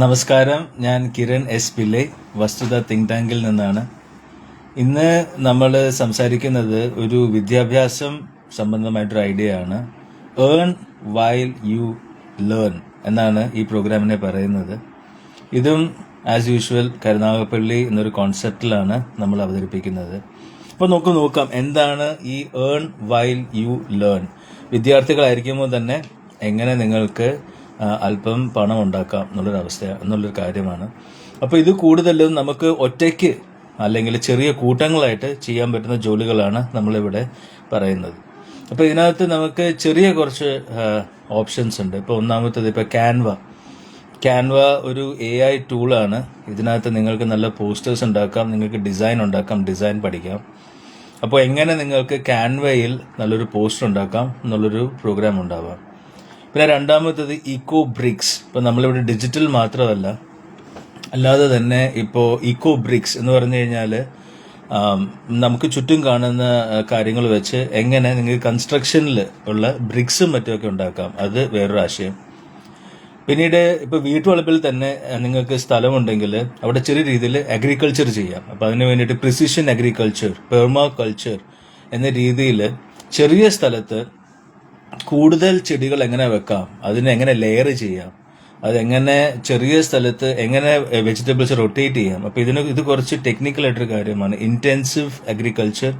നമസ്കാരം. ഞാൻ കിരൺ എസ് പിള്ളെ വസ്തുത തിങ്ക് ടാങ്കിൽ നിന്നാണ്. ഇന്ന് നമ്മൾ സംസാരിക്കുന്നത് ഒരു വിദ്യാഭ്യാസം സംബന്ധമായിട്ടൊരു ഐഡിയ ആണ് ഏൺ വൈൽ യു ലേൺ എന്നാണ് ഈ പ്രോഗ്രാമിനെ പറയുന്നത്. ഇതും ആസ് യൂഷ്വൽ കരുനാഗപ്പള്ളി എന്നൊരു കോൺസെപ്റ്റിലാണ് നമ്മൾ അവതരിപ്പിക്കുന്നത്. അപ്പോൾ നമുക്ക് നോക്കാം. എന്താണ് ഈ ഏൺ വൈൽ യു ലേൺ വിദ്യാർത്ഥികളായിരിക്കുമ്പോൾ തന്നെ എങ്ങനെ നിങ്ങൾക്ക് അല്പം പണം ഉണ്ടാക്കാം എന്നുള്ളൊരു അവസ്ഥ എന്നുള്ളൊരു കാര്യമാണ്. അപ്പോൾ ഇത് കൂടുതലും നമുക്ക് ഒറ്റയ്ക്ക് അല്ലെങ്കിൽ ചെറിയ കൂട്ടങ്ങളായിട്ട് ചെയ്യാൻ പറ്റുന്ന ജോലികളാണ് നമ്മളിവിടെ പറയുന്നത്. അപ്പോൾ ഇതിനകത്ത് നമുക്ക് ചെറിയ കുറച്ച് ഓപ്ഷൻസ് ഉണ്ട്. ഇപ്പോൾ ഒന്നാമത്തത് ഇപ്പോൾ ക്യാൻവ ക്യാൻവ ഒരു എ ഐ ടൂളാണ് ഇതിനകത്ത് നിങ്ങൾക്ക് നല്ല പോസ്റ്റേഴ്സ് ഉണ്ടാക്കാം നിങ്ങൾക്ക് ഡിസൈൻ ഉണ്ടാക്കാം ഡിസൈൻ പഠിക്കാം. അപ്പോൾ എങ്ങനെ നിങ്ങൾക്ക് ക്യാൻവയിൽ നല്ലൊരു പോസ്റ്റർ ഉണ്ടാക്കാം എന്നുള്ളൊരു പ്രോഗ്രാം ഉണ്ടാവാം. പിന്നെ രണ്ടാമത്തത് ഇക്കോ ബ്രിക്സ് ഇപ്പം നമ്മളിവിടെ ഡിജിറ്റൽ മാത്രമല്ല അല്ലാതെ തന്നെ ഇപ്പോൾ ഇക്കോ ബ്രിക്സ് എന്ന് പറഞ്ഞു കഴിഞ്ഞാൽ നമുക്ക് ചുറ്റും കാണുന്ന കാര്യങ്ങൾ വെച്ച് എങ്ങനെ നിങ്ങൾക്ക് കൺസ്ട്രക്ഷനിൽ ഉള്ള ബ്രിക്സും മറ്റുമൊക്കെ ഉണ്ടാക്കാം. അത് വേറൊരു ആശയം. പിന്നീട് ഇപ്പോൾ വീട്ടുവളപ്പിൽ തന്നെ നിങ്ങൾക്ക് സ്ഥലമുണ്ടെങ്കിൽ അവിടെ ചെറിയ രീതിയിൽ അഗ്രികൾച്ചർ ചെയ്യാം. അപ്പോൾ അതിന് വേണ്ടിയിട്ട് പ്രിസിഷൻ അഗ്രികൾച്ചർ പെർമാ കൾച്ചർ എന്ന രീതിയിൽ ചെറിയ സ്ഥലത്ത് കൂടുതൽ ചെടികൾ എങ്ങനെ വെക്കാം? അതിനെ എങ്ങനെ ലെയർ ചെയ്യാം? അതെങ്ങനെ ചെറിയ സ്ഥലത്ത് എങ്ങനെ വെജിറ്റബിൾസ് റൊട്ടേറ്റ് ചെയ്യാം? അപ്പൊ ഇതിന് ഇത് കുറച്ച് ടെക്നിക്കൽ ആയിട്ടൊരു കാര്യമാണ്. ഇന്റൻസീവ് അഗ്രികൾച്ചർ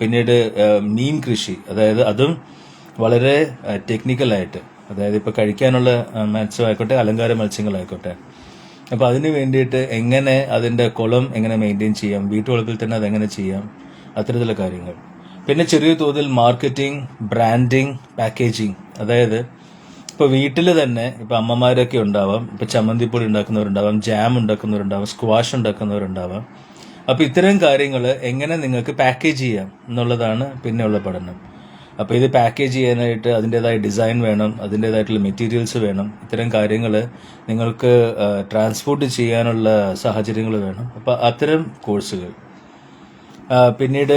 പിന്നീട് മീൻ കൃഷി. അതായത് അതും വളരെ ടെക്നിക്കലായിട്ട് അതായത് ഇപ്പൊ കഴിക്കാനുള്ള മത്സ്യമായിക്കോട്ടെ അലങ്കാര മത്സ്യങ്ങളായിക്കോട്ടെ. അപ്പൊ അതിന് വേണ്ടിയിട്ട് എങ്ങനെ അതിന്റെ കുളം എങ്ങനെ മെയിന്റെയിൻ ചെയ്യാം? വീട്ടുവളപ്പിൽ തന്നെ അതെങ്ങനെ ചെയ്യാം? അത്തരത്തിലുള്ള കാര്യങ്ങൾ. പിന്നെ ചെറിയ തോതിൽ മാർക്കറ്റിംഗ് ബ്രാൻഡിങ് പാക്കേജിങ് അതായത് ഇപ്പൊ വീട്ടിൽ തന്നെ ഇപ്പൊ അമ്മമാരൊക്കെ ഉണ്ടാവാം ഇപ്പൊ ചമ്മന്തിപ്പൊടി ഉണ്ടാക്കുന്നവരുണ്ടാവാം ജാം ഉണ്ടാക്കുന്നവരുണ്ടാവാം സ്ക്വാഷ് ഉണ്ടാക്കുന്നവരുണ്ടാവാം. അപ്പൊ ഇത്തരം കാര്യങ്ങൾ എങ്ങനെ നിങ്ങൾക്ക് പാക്കേജ് ചെയ്യാം എന്നുള്ളതാണ് പിന്നെയുള്ള പഠനം. അപ്പൊ ഇത് പാക്കേജ് ചെയ്യാനായിട്ട് അതിന്റെതായ ഡിസൈൻ വേണം അതിന്റെതായിട്ടുള്ള മെറ്റീരിയൽസ് വേണം ഇത്തരം കാര്യങ്ങൾ നിങ്ങൾക്ക് ട്രാൻസ്പോർട്ട് ചെയ്യാനുള്ള സാഹചര്യങ്ങൾ വേണം. അപ്പൊ അത്തരം കോഴ്സുകൾ. പിന്നീട്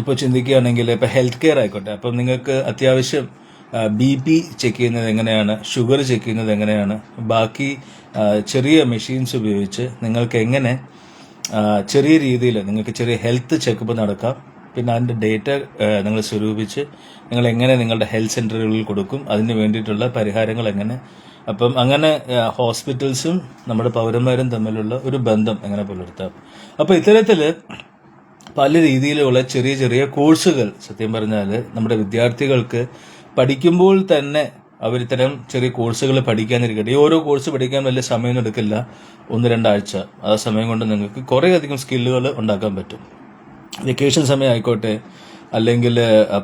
ഇപ്പോൾ ചിന്തിക്കുകയാണെങ്കിൽ ഇപ്പോൾ ഹെൽത്ത് കെയർ ആയിക്കോട്ടെ. അപ്പം നിങ്ങൾക്ക് അത്യാവശ്യം ബി പി ചെക്ക് ചെയ്യുന്നത് എങ്ങനെയാണ് ഷുഗർ ചെക്ക് ചെയ്യുന്നത് എങ്ങനെയാണ് ബാക്കി ചെറിയ മെഷീൻസ് ഉപയോഗിച്ച് നിങ്ങൾക്ക് എങ്ങനെ ചെറിയ രീതിയിൽ നിങ്ങൾക്ക് ചെറിയ ഹെൽത്ത് ചെക്കപ്പ് നടക്കാം. പിന്നെ അതിന്റെ ഡേറ്റ നിങ്ങൾ സ്വരൂപിച്ച് നിങ്ങൾ എങ്ങനെ നിങ്ങളുടെ ഹെൽത്ത് സെന്ററുകളിൽ കൊടുക്കും അതിന് വേണ്ടിയിട്ടുള്ള പരിഹാരങ്ങൾ എങ്ങനെ. അപ്പം അങ്ങനെ ഹോസ്പിറ്റൽസും നമ്മുടെ പൗരന്മാരും തമ്മിലുള്ള ഒരു ബന്ധം എങ്ങനെ പുലർത്താം. അപ്പോൾ ഇത്തരത്തിൽ പല രീതിയിലുള്ള ചെറിയ ചെറിയ കോഴ്സുകൾ സത്യം പറഞ്ഞാൽ നമ്മുടെ വിദ്യാർത്ഥികൾക്ക് പഠിക്കുമ്പോൾ തന്നെ അവർ ഇത്തരം ചെറിയ കോഴ്സുകൾ പഠിക്കാനിരിക്കട്ടെ. ഓരോ കോഴ്സ് പഠിക്കാൻ വലിയ സമയമൊന്നും എടുക്കില്ല. ഒന്ന് രണ്ടാഴ്ച. ആ സമയം കൊണ്ട് നിങ്ങൾക്ക് കുറേ അധികം സ്കില്ലുകൾ ഉണ്ടാക്കാൻ പറ്റും. വെക്കേഷൻ സമയം ആയിക്കോട്ടെ അല്ലെങ്കിൽ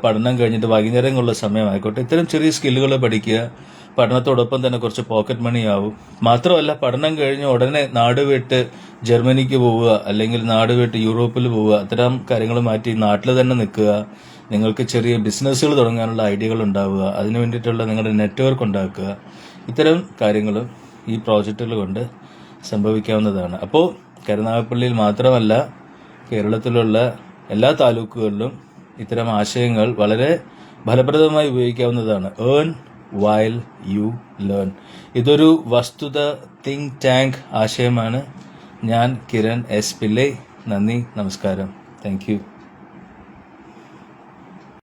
പഠനം കഴിഞ്ഞിട്ട് വൈകുന്നേരങ്ങളുള്ള സമയമായിക്കോട്ടെ. ഇത്തരം ചെറിയ സ്കില്ലുകൾ പഠിക്കുക. പഠനത്തോടൊപ്പം തന്നെ കുറച്ച് പോക്കറ്റ് മണി ആവും മാത്രമല്ല പഠനം കഴിഞ്ഞ് ഉടനെ നാട് വിട്ട് ജർമ്മനിക്ക് പോവുക അല്ലെങ്കിൽ നാട് വിട്ട് യൂറോപ്പിൽ പോവുക അത്തരം കാര്യങ്ങൾ മാറ്റി നാട്ടിൽ തന്നെ നിൽക്കുക. നിങ്ങൾക്ക് ചെറിയ ബിസിനസ്സുകൾ തുടങ്ങാനുള്ള ഐഡിയകൾ ഉണ്ടാവുക. അതിന് വേണ്ടിയിട്ടുള്ള നിങ്ങളുടെ നെറ്റ്വർക്ക് ഉണ്ടാക്കുക. ഇത്തരം കാര്യങ്ങൾ ഈ പ്രോജക്റ്റുകൾ കൊണ്ട് സംഭവിക്കാവുന്നതാണ്. അപ്പോൾ കരുനാഗപ്പള്ളിയിൽ മാത്രമല്ല കേരളത്തിലുള്ള എല്ലാ താലൂക്കുകളിലും ഇത്തരം ആശയങ്ങൾ വളരെ ഫലപ്രദമായി ഉപയോഗിക്കാവുന്നതാണ്. ഏൺ വൈൽ യു ലേൺ ഇതൊരു വസ്തുത തിങ്ക് ടാങ്ക് ആശയമാണ്. ഞാൻ കിരൺ എസ് പിള്ളെ. നന്ദി നമസ്കാരം. താങ്ക്